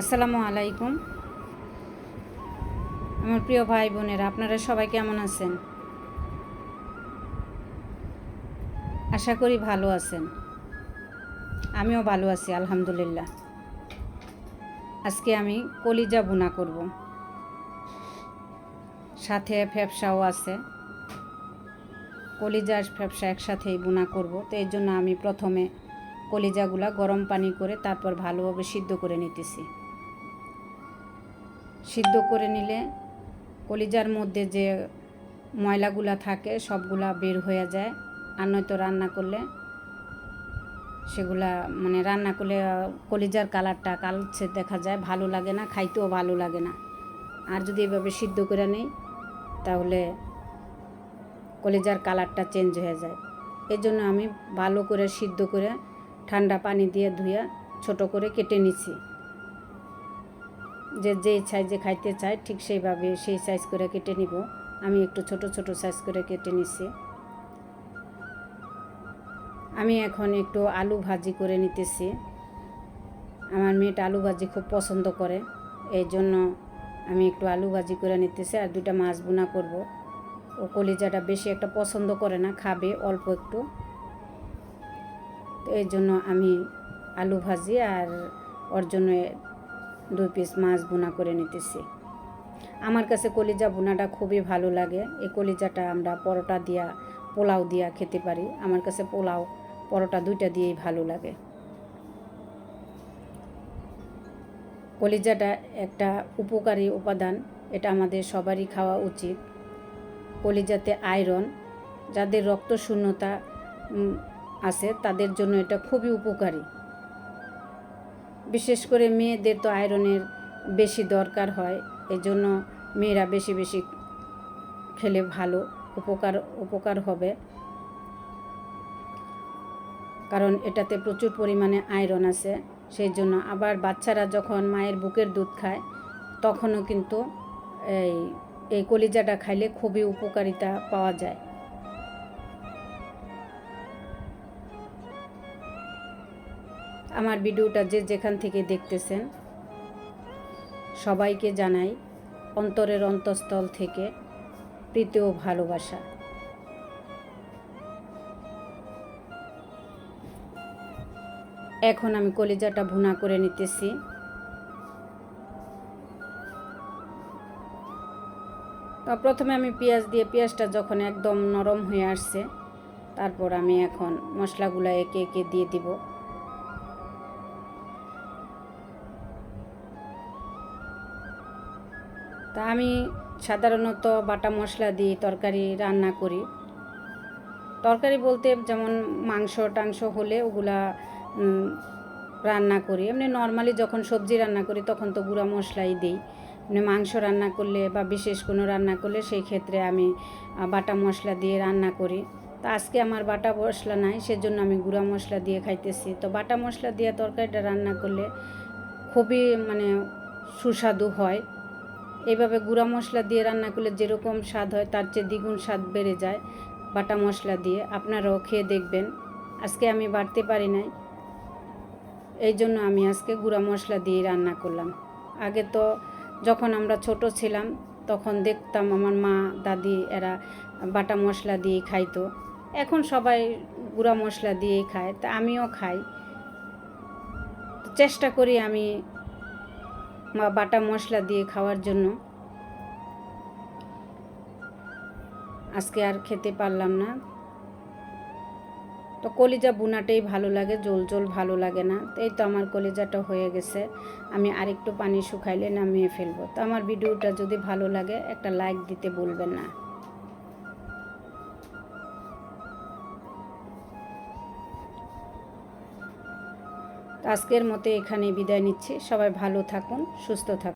আসসালামু আলাইকুম। আমার প্রিয় ভাই বোনেরা, আপনারা সবাই কেমন আছেন? আশা করি ভালো আছেন। আমিও ভালো আছি, আলহামদুলিল্লাহ। আজকে আমি কলিজা বুনা করব। সাথে ফ্যাপসাও আছে। কলিজা ফ্যাপসা একসাথেই বুনা করব। তো এর জন্য আমি প্রথমে কলিজাগুলা গরম পানি করে তারপর ভালোভাবে সিদ্ধ করে নিতেছি। সিদ্ধ করে নিলে কলিজার মধ্যে যে ময়লাগুলা থাকে, সবগুলা বের হয়ে যায়। আর নয়তো রান্না করলে সেগুলা মানে রান্না করলে, কলিজার কালারটা কালছে দেখা যায়, ভালো লাগে না, খাইতেও ভালো লাগে না। আর যদি এভাবে সিদ্ধ করে নেই, তাহলে কলিজার কালারটা চেঞ্জ হয়ে যায়। এই জন্য আমি ভালো করে সিদ্ধ করে ঠান্ডা পানি দিয়ে ধুয়ে ছোট করে কেটে নিছি। যে যেই সাইজে খাইতে চায়, ঠিক সেইভাবে সেই সাইজ করে কেটে নিব। আমি একটু ছোট ছোট সাইজ করে কেটে নিছি। আমি এখন একটু আলু ভাজি করে নিতেছি। আমার মেয়েটা আলু ভাজি খুব পছন্দ করে, এই জন্য আমি একটু আলু ভাজি করে নিতেছি আর দুটা মাছ বোনা করব। ও কলিজাটা বেশি একটা পছন্দ করে না, খাবে অল্প একটু। তো এই জন্য আমি আলু ভাজি আর ওর জন্য দুই পিস মাছ বোনা করে নিতেছি। আমার কাছে কলিজা বোনাটা খুবই ভালো লাগে। এই কলিজাটা আমরা পরোটা দিয়া, পোলাও দিয়া খেতে পারি। আমার কাছে পোলাও, পরোটা দুইটা দিয়েই ভালো লাগে। কলিজাটা একটা উপকারী উপাদান, এটা আমাদের সবারই খাওয়া উচিত। কলিজাতে আয়রন, যাদের রক্ত শূন্যতা আছে, তাদের জন্য এটা খুবই উপকারী। বিশেষ করে মেয়েদের তো আয়রনের বেশি দরকার হয় এই জন্য মেয়েরা বেশি বেশি খেলে ভালো উপকার উপকার হবে। কারণ এটাতে প্রচুর পরিমাণে আয়রন আছে সেই জন্য আবার বাচ্চারা যখন মায়ের বুকের দুধ খায়, তখনও কিন্তু এই এই কলিজাটা খাইলে খুবই উপকারিতা পাওয়া যায়। আমার ভিডিওটা যে যেখান থেকে দেখতেছেন, সবাইকে জানাই অন্তরের অন্তঃস্থল থেকে প্রীতি ও ভালোবাসা। এখন আমি কলিজাটা ভুনা করে নিতেছি। প্রথমে আমি পেঁয়াজ দিয়ে, পেঁয়াজটা যখন একদম নরম হয়ে আসছে, তারপর আমি এখন মশলাগুলো একে একে দিয়ে দিব। তা আমি সাধারণত বাটা মশলা দিয়ে তরকারি রান্না করি। তরকারি বলতে যেমন মাংস টাংস হলে ওগুলা রান্না করি। এমনি নর্মালি যখন সবজি রান্না করি তখন তো গুঁড়া মশলাই দিই। এমনি মাংস রান্না করলে বা বিশেষ কোনো রান্না করলে সেই ক্ষেত্রে আমি বাটা মশলা দিয়ে রান্না করি। তো আজকে আমার বাটা মশলা নাই, সেজন্য আমি গুঁড়া মশলা দিয়ে খাইতেছি। তো বাটা মশলা দিয়ে তরকারিটা রান্না করলে খুবই মানে সুস্বাদু হয়। এইভাবে গুঁড়া মশলা দিয়ে রান্না করলে যেরকম স্বাদ হয়, তার চেয়ে দ্বিগুণ স্বাদ বেড়ে যায় বাটা মশলা দিয়ে। আপনারাও খেয়ে দেখবেন। আজকে আমি বাড়তে পারি নাই। এই জন্য আমি আজকে গুঁড়া মশলা দিয়ে রান্না করলাম। আগে তো যখন আমরা ছোট ছিলাম, তখন দেখতাম আমার মা, দাদি এরা বাটা মশলা দিয়ে খাইতো। এখন সবাই গুঁড়া মশলা দিয়েই খায়। তা আমিও খাই। চেষ্টা করি আমি বা বাটা মশলা দিয়ে খাওয়ার জন্য। আজকে আর খেতে পারলাম না। তো কলিজা বোনাটাই ভালো লাগে, জল জল ভালো লাগে না। তো এই তো আমার কলিজাটা হয়ে গেছে। আমি আরেকটু পানি শুকাইলে নামিয়ে ফেলব। তো আমার ভিডিওটা যদি ভালো লাগে, একটা লাইক দিতে বলবেন না। আজকের মতো এখানে বিদায় নিচ্ছি। সবাই ভালো থাকুন সুস্থ থাকুন।